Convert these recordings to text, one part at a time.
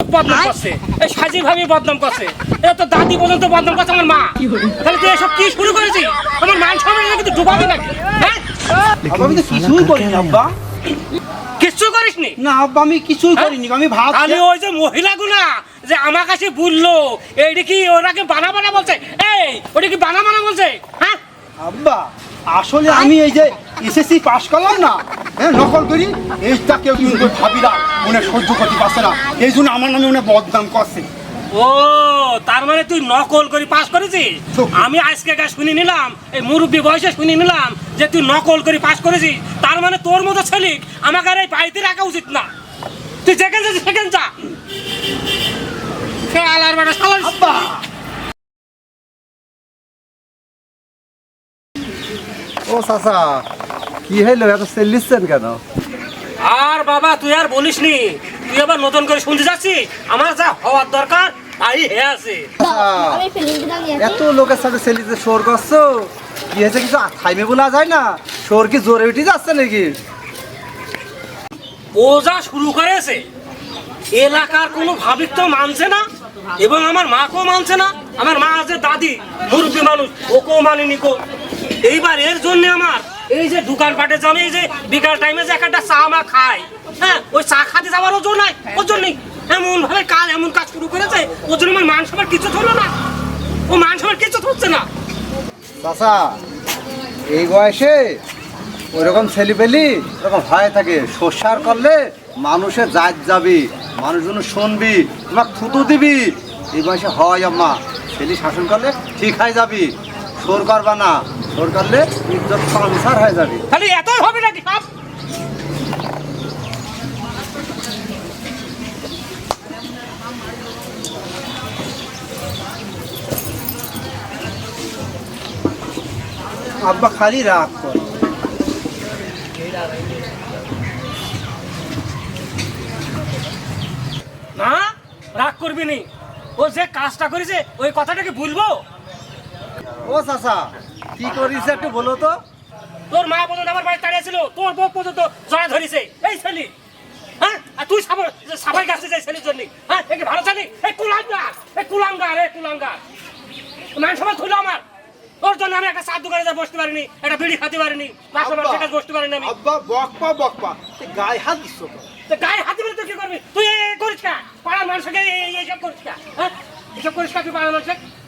বদনাম করছে। এই সাজি ভাবি বদনাম করছে। এটা তো দাদি পর্যন্ত বদনাম করছে আমার মা। তাহলে তুই এসব কি শুরু করেছিস? আমার মান সম্মান কিন্তু ডুবাবি নাকি? হ্যাঁ? আমি তো কিছুই করিনি আব্বা। কিচ্ছু করিসনি? না আব্বা আমি কিছুই করিনি আমি ভাত খালি ওই যে মহিলাগুলা যে আমার কাছে বলল এইটা কি ওনাকে বানা বানা বলছে? এই ওটা কি বানা বানা বলছে? হ্যাঁ? আব্বা আসলে আমি এই যে এসএসসি পাস করলাম না হ্যাঁ নকল করি? এইটা কেউ কিন্তু ভাবিরা মনে সহ্য করতে পারছে না। এই জন্য আমার নামে উনি বদনাম করছে। ও তার মানে তুই নকল করে পাস করেছিস? আমি আজকে গা শুনে নিলাম এই মুরব্বী বয়সে শুনে নিলাম যে তুই নকল করে পাস করেছিস। তার মানে তোর মতো ছেলে আমাকে আর এই বাড়িতে রাখা উচিত না। তুই যেখানে যাচ্ছিস সেখানে যা। বেটা শালার ও চাচা কি হইল? এত সেলিসছেন কেন? আর বাবা তুই আর বলিস নি। তুই আবার নতুন করে শুনতে যাচ্ছিস? আমার যা হওয়ার দরকার তাই হে আছে। আমি ফিলিং দিলাম এত লোকের সাথে সেলিতে শোর করছ? কি হয়েছে কিছু? থাইমে বলা যায় না। শোর কি জোরে উঠে যাচ্ছে নাকি? ও যা শুরু করেছে এলাকার কোনো ভাবিক তো মানছে না এবং আমার মাকেও মানছে না। আমার মা আছে দাদি মুরব্বী মানুষ ওকেও মানেনি কো। এইবার এর জন্য আমার এই যে দোকানপাটে যাবে এই যে বিকাল টাইমে যে একটা চা মা খাই হ্যাঁ ওই চা খাতে যাওয়ার ওজন নাই ওজন নেই এমন ভাবে কাজ, এমন কাজ শুরু করেছে, ওর জন্য আমার মান সবার কিছু হলো না। ও মান সবার কিছু হচ্ছে না। চাচা, এই বয়সে ওইরকম ছেলে পেলি ওরকম হয় থাকে সর্ষার করলে মানুষের জাত যাবি মানুষজন শুনবি, তোমার থুতু দিবি। এই বয়সে হয়, আম্মা, ছেলে শাসন করলে ঠিক হয়ে যাবি সোর করবা না। সোর করলে ইজ্জত সংসার হয়ে যাবি। খালি এতই হবে নাকি সব আব্বা খালি রাগ করে। না রাগ করবি নি। ও যে কাজটা করেছে ওই কথাটাকে ভুলবো? ও চাচা কি করিস একটু বলো তো। তোর মা পর্যন্ত আমার বাড়ি দাঁড়িয়ে ছিল তোর বউ পর্যন্ত জড়া ধরেছে। এই ছেলে হ্যাঁ? আর তুই সাবাই সাবাই গাছে যাই ছেলের জন্য হ্যাঁ? একে ভালো ছেলে এই কুলাঙ্গার এই কুলাঙ্গার এই কুলাঙ্গার। মান সবাই ধুলো আমার। ওর জন্য আমি একটা সাত দোকানে বসতে পারিনি একটা বিড়ি খাতে পারিনি বসতে পারিনি আমি। আব্বা বকপা বকপা। গায়ে হাত দিচ্ছ তো তো গায়ে হাতে বলে তুই কি করবি? তুই করিস কা? পাড়ার মানুষকে এই এই- এইসব করিস কা? হ্যাঁ? এইসব করিস কা তুই পাড়ার মানুষকে? তুই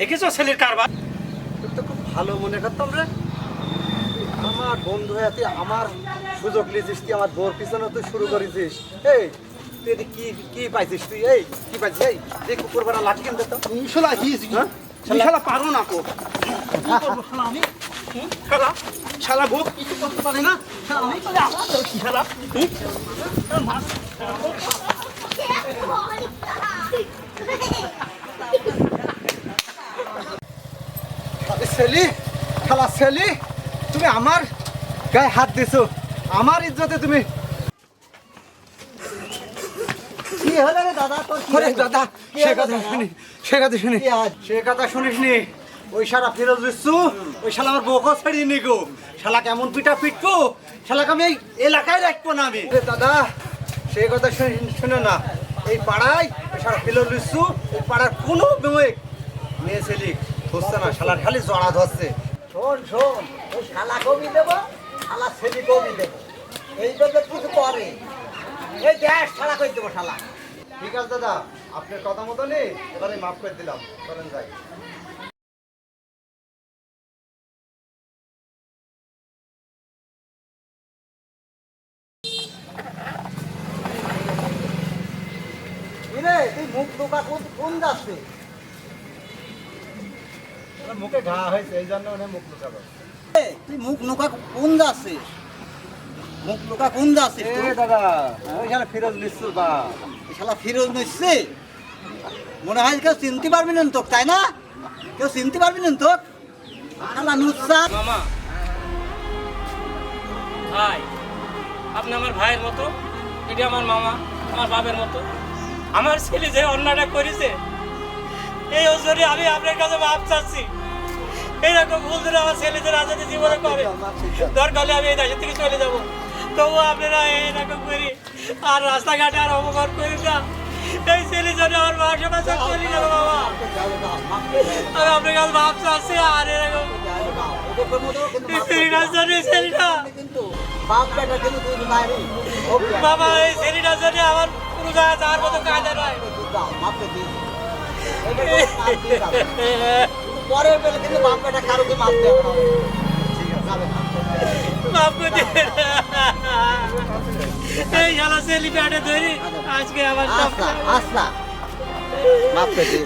দেখেছ ছেলের কারবার? তোর তো খুব ভালো মনে করতাম রে আমার বন্ধু হয়ে তুই আমার সুযোগ নিয়েছিস তুই আমার বোর পিছনে তুই শুরু করেছিস। এই তুই কি কি পাইছিস তুই? এই কি পাইছিস? এই যে কুকুর বেড়া লাঠি কিনতে তো। তুমি শালা হিস হ্যাঁ? তুমি শালা পারো না কো শালা আমি? শালা? শালা ভোগ কিছু করতে পারে না? শালা আমি তো আমার তো শালা। হুম? আরে ছেলি খালা ছেলি তুমি আমার গায়ে হাত দিছো। আমার ইজ্জতে তুমি কি হলো রে দাদা? তোর কি হলো? দাদা কি সে হলো কথা দাদা? শুনি সে কথা শুনি। কি আজ? সে কথা শুনিসনি। ওই শালা ফিরোজ দিচ্ছু ওই শালা আমার বউকে ছাড়িয়ে নিগো শালা কেমন পিঠা পিটবো শালাকে আমি এই এলাকায় রাখব না আমি। দাদা সে কথা শুনি- শুনে না। এই পাড়ায় ওই শালা ফিরোজ দিচ্ছু এই পাড়ার কোনো মেয়ে মেয়ে ছেলে ধরছে না শালার খালি জড়া ধরছে। শোন শোন ওই শালা কবি দেবো শালা ছেলে কবি দেবো। এই কথা কিছু করে। এই দেখ শালা কই দেবো শালা। ঠিক আছে দাদা আপনার কথা মতো নেই এবারে মাফ করে দিলাম। করেন যাই। তুই মুখ দোকা কোন যাচ্ছে? মুখে ঘা হয়েছে এই জন্য উনি মুখ লুকাবে তুই মুখ নোকা কোন যাচ্ছে মুখ লুকা কোন যাচ্ছে দাদা ওই শালা ফিরোজ বা। শালা মনে হয় কেউ চিনতে পারবি না তোকে তাই না? কেউ চিনতে পারবি না তোকে? শালা নুচ্ছা মামা। ভাই আপনি আমার ভাইয়ের মতো? এটা আমার মামা আমার বাপের মতো? আমার ছেলে যে অন্যটা করেছে এই ওজনে আমি আপনার কাছে মাপ চাচ্ছি। এইরকম ভুল ধরে আমার ছেলেদের আজাদি জীবনে করে দরকার হলে আমি এই দেশের থেকে চলে যাব। তবু আপনারা এইরকম করি আর রাস্তাঘাটে আর অপমান করি না। এই ছেলে জন্য আমার মাসে মাসে চলে যাব বাবা। আমি আপনার কাছে মাপ চাচ্ছি আর এরকম বাবা এই ছেলেটার জন্য আমার কোনো জায়গায় যাওয়ার মতো মাপকে দিয়ে পরে পেলে কিন্তু বাপ বেটা কারোকে মাপ না। মাফ করে এই শালা প্যাটে ধরি আজকে আমার সব আসলা আসলা করে দিয়ে